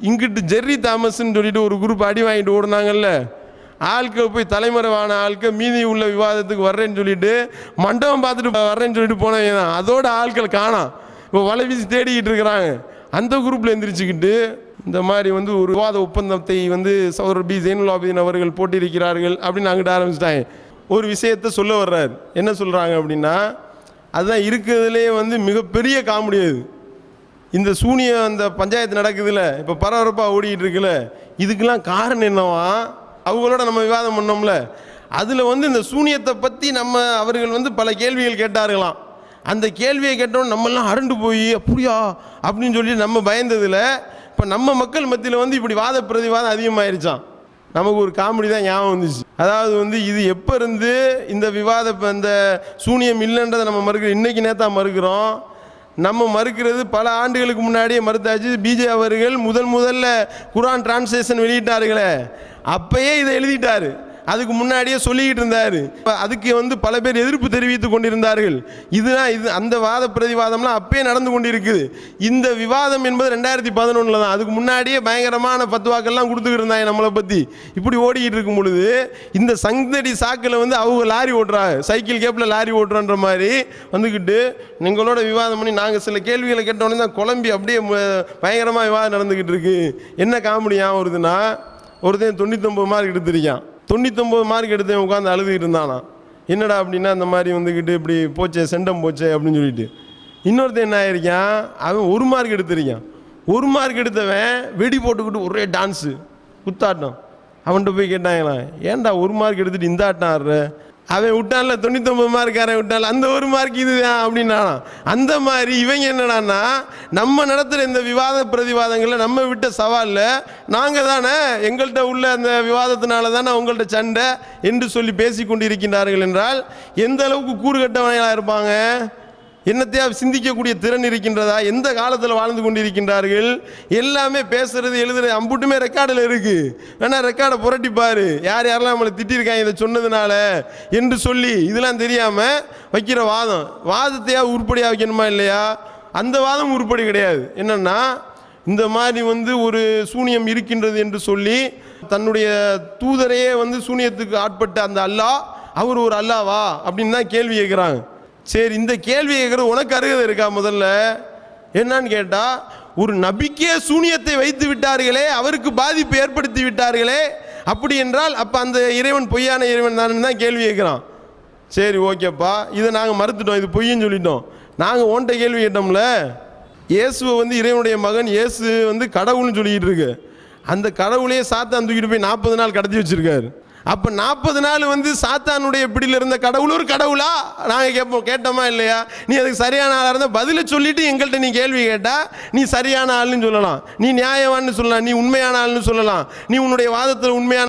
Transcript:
இங்கிட்டு ஜெர்ரி தாமஸ்ன்னு சொல்லிட்டு ஒரு குரூப் அடி வாங்கிட்டு ஓடுனாங்கல்ல. ஆட்கள் போய் தலைமறைவான ஆட்கள் மீதி உள்ள விவாதத்துக்கு வர்றேன்னு சொல்லிட்டு மண்டபம் பார்த்துட்டு வர்றேன்னு சொல்லிட்டு போனவங்க தான். அதோட ஆட்கள் காணாம். இப்போ வலை வீசி தேடிக்கிட்டு இருக்கிறாங்க. அந்த குரூப்பில் எந்திரிச்சுக்கிட்டு இந்த மாதிரி வந்து ஒரு விவாத ஒப்பந்தத்தை வந்து சௌரர் பி. ஜெயினுல் அவர்கள் போட்டிருக்கிறார்கள் அப்படின்னு அங்கிட்ட ஆரம்பிச்சிட்டாங்க. ஒரு விஷயத்த சொல்ல வர்றாரு. என்ன சொல்கிறாங்க அப்படின்னா அதுதான் இருக்கிறதுலே வந்து மிகப்பெரிய காமெடி அது. இந்த சூனியம் அந்த பஞ்சாயத்து நடக்குதுல்ல இப்போ பரபரப்பாக ஓடிக்கிட்டு இருக்குல்ல இதுக்கெல்லாம் காரணம் என்னவா? அவங்களோட நம்ம விவாதம் பண்ணோம்ல. அதில் வந்து இந்த சூனியத்தை பற்றி நம்ம அவர்கள் வந்து பல கேள்விகள் கேட்டார்களாம். அந்த கேள்வியை கேட்டோம் நம்மெல்லாம் அரண்டு போய் அப்படியா? அப்படின்னு சொல்லி நம்ம பயந்ததில் இப்போ நம்ம மக்கள் மத்தியில் வந்து இப்படி வாத பிரதிவாதம் அதிகமாயிருச்சான் நமக்கு ஒரு காமெடி தான் ஞாபகம் வந்துச்சு. அதாவது வந்து இது எப்போ இருந்து இந்த விவாத இந்த சூனியம் இல்லைன்றதை நம்ம மறுக்கிறோம் இன்றைக்கி நேத்தா மறுக்கிறோம். நம்ம மறுக்கிறது பல ஆண்டுகளுக்கு முன்னாடியே மறுத்தாச்சு. பிஜே அவர்கள் முதல் முதல்ல குரான் டிரான்ஸ்லேஷன் வெளியிட்டார்களே. அப்பயே இதை எழுதிட்டாரு. அதுக்கு முன்னாடியே சொல்லிக்கிட்டு இருந்தார். அதுக்கு வந்து பல பேர் எதிர்ப்பு தெரிவித்து கொண்டிருந்தார்கள். இதுதான் இது அந்த வாத பிரதிவாதம்லாம் அப்பயே நடந்து கொண்டிருக்குது. இந்த விவாதம் என்பது ரெண்டாயிரத்தி பதினொன்றில் தான். அதுக்கு முன்னாடியே பயங்கரமான பத்துவாக்கள்லாம் கொடுத்துக்கிட்டு இருந்தாங்க நம்மளை பற்றி இப்படி ஓடிக்கிட்டு இருக்கும் பொழுது இந்த சங்கடி சாக்கில் வந்து அவங்க லாரி ஓட்டுறாங்க. சைக்கிள் கேப்பில் லாரி ஓட்டுறன்ற மாதிரி வந்துக்கிட்டு எங்களோட விவாதம் பண்ணி நாங்கள் சில கேள்விகளை கேட்டோடனே தான் குழம்பி அப்படியே பயங்கரமாக விவாதம் நடந்துக்கிட்டு இருக்கு. என்ன காமெடி ஞாபகம் வருதுன்னா ஒருத்தன் தொண்ணூத்தொம்பது மார்க் எடுத்திருக்கான். தொண்ணூத்தொம்பது மார்க் எடுத்தவன் உட்காந்து அழுதுகிட்டு இருந்தானா? என்னடா அப்படின்னா இந்த மாதிரி வந்துக்கிட்டு இப்படி போச்சே செண்டம் போச்சே அப்படின்னு சொல்லிட்டு. இன்னொருத்தன் என்ன ஆயிருக்கான்? அவன் ஒரு மார்க் எடுத்திருக்கான். ஒரு மார்க் எடுத்தவன் வெடி போட்டுக்கிட்டு ஒரே டான்ஸு குத்தாட்டம். அவன்கிட்ட போய் கேட்டாங்களாம் ஏன்டா ஒரு மார்க் எடுத்துட்டு இந்த ஆட்டம் ஆடுற? அவன் விட்டான்ல தொண்ணூத்தொம்பது மார்க்காரன் விட்டான் அந்த ஒரு மார்க் இதுதான் அப்படின்னா அந்த மாதிரி இவங்க என்னடான்னா நம்ம நடத்துகிற இந்த விவாத பிரதிவாதங்களில் நம்ம விட்ட சவாலில் நாங்கள் தானே எங்கள்கிட்ட உள்ள அந்த விவாதத்தினால தானே உங்கள்கிட்ட சண்டை என்று சொல்லி பேசி கொண்டிருக்கின்றார்கள் என்றால் எந்த அளவுக்கு கூறுகட்டவனைகளாக இருப்பாங்க? என்னத்தையா சிந்திக்கக்கூடிய திறன் இருக்கின்றதா? எந்த காலத்தில் வாழ்ந்து கொண்டிருக்கின்றார்கள்? எல்லாமே பேசுறது எழுதுறது அம்புட்டுமே ரெக்கார்டில் இருக்கு. வேணால் ரெக்கார்டை புரட்டிப்பார் யார் யாரெல்லாம் நம்மளை திட்டிருக்காங்க இதை சொன்னதுனால என்று சொல்லி இதெல்லாம் தெரியாமல் வைக்கிற வாதம். வாதத்தையா உருப்படியாக வைக்கணுமா இல்லையா? அந்த வாதம் உருப்படி கிடையாது. என்னன்னா இந்த மாதிரி வந்து ஒரு சூனியம் இருக்கின்றது என்று சொல்லி தன்னுடைய தூதரையே வந்து சூனியத்துக்கு ஆட்பட்ட அந்த அல்லாஹ் அவர் ஒரு அல்லாவா அப்படின்னு தான் கேள்வி கேட்குறாங்க. சரி இந்த கேள்வி கேட்குறது உனக்கு அருகதை இருக்கா முதல்ல? என்னன்னு கேட்டால் ஒரு நபிக்கே சூனியத்தை வைத்து விட்டார்களே அவருக்கு பாதிப்பு ஏற்படுத்தி விட்டார்களே அப்படி என்றால் அப்போ அந்த இறைவன் பொய்யான இறைவன் தானே தான் கேள்வி கேட்குறான். சரி ஓகேப்பா. இதை நாங்கள் மறுத்துட்டோம் இது பொய்ன்னு சொல்லிட்டோம். நாங்கள் ஓன்ட்ட கேள்வி கேட்டோம்ல? இயேசுவை வந்து இறைவனுடைய மகன் இயேசு வந்து கடவுள்னு சொல்லிக்கிட்டு இருக்கு. அந்த கடவுளையே சாத்தான் தூக்கிட்டு போய் நாற்பது நாள் கடத்தி வச்சுருக்காரு. அப்போ நாற்பது நாள் வந்து சாத்தானுடைய பிடியில் இருந்த கடவுள் ஒரு கடவுளா? நாங்கள் கேட்போம் கேட்டோமா இல்லையா? நீ அதுக்கு சரியான ஆளாக இருந்தால் பதிலை சொல்லிட்டு எங்கள்கிட்ட நீ கேள்வி கேட்டால் நீ சரியான ஆள்னு சொல்லலாம். நீ நியாயவான்னு சொல்லலாம் நீ உண்மையான ஆள்னு சொல்லலாம். நீ உன்னுடைய வாதத்தில் உண்மையான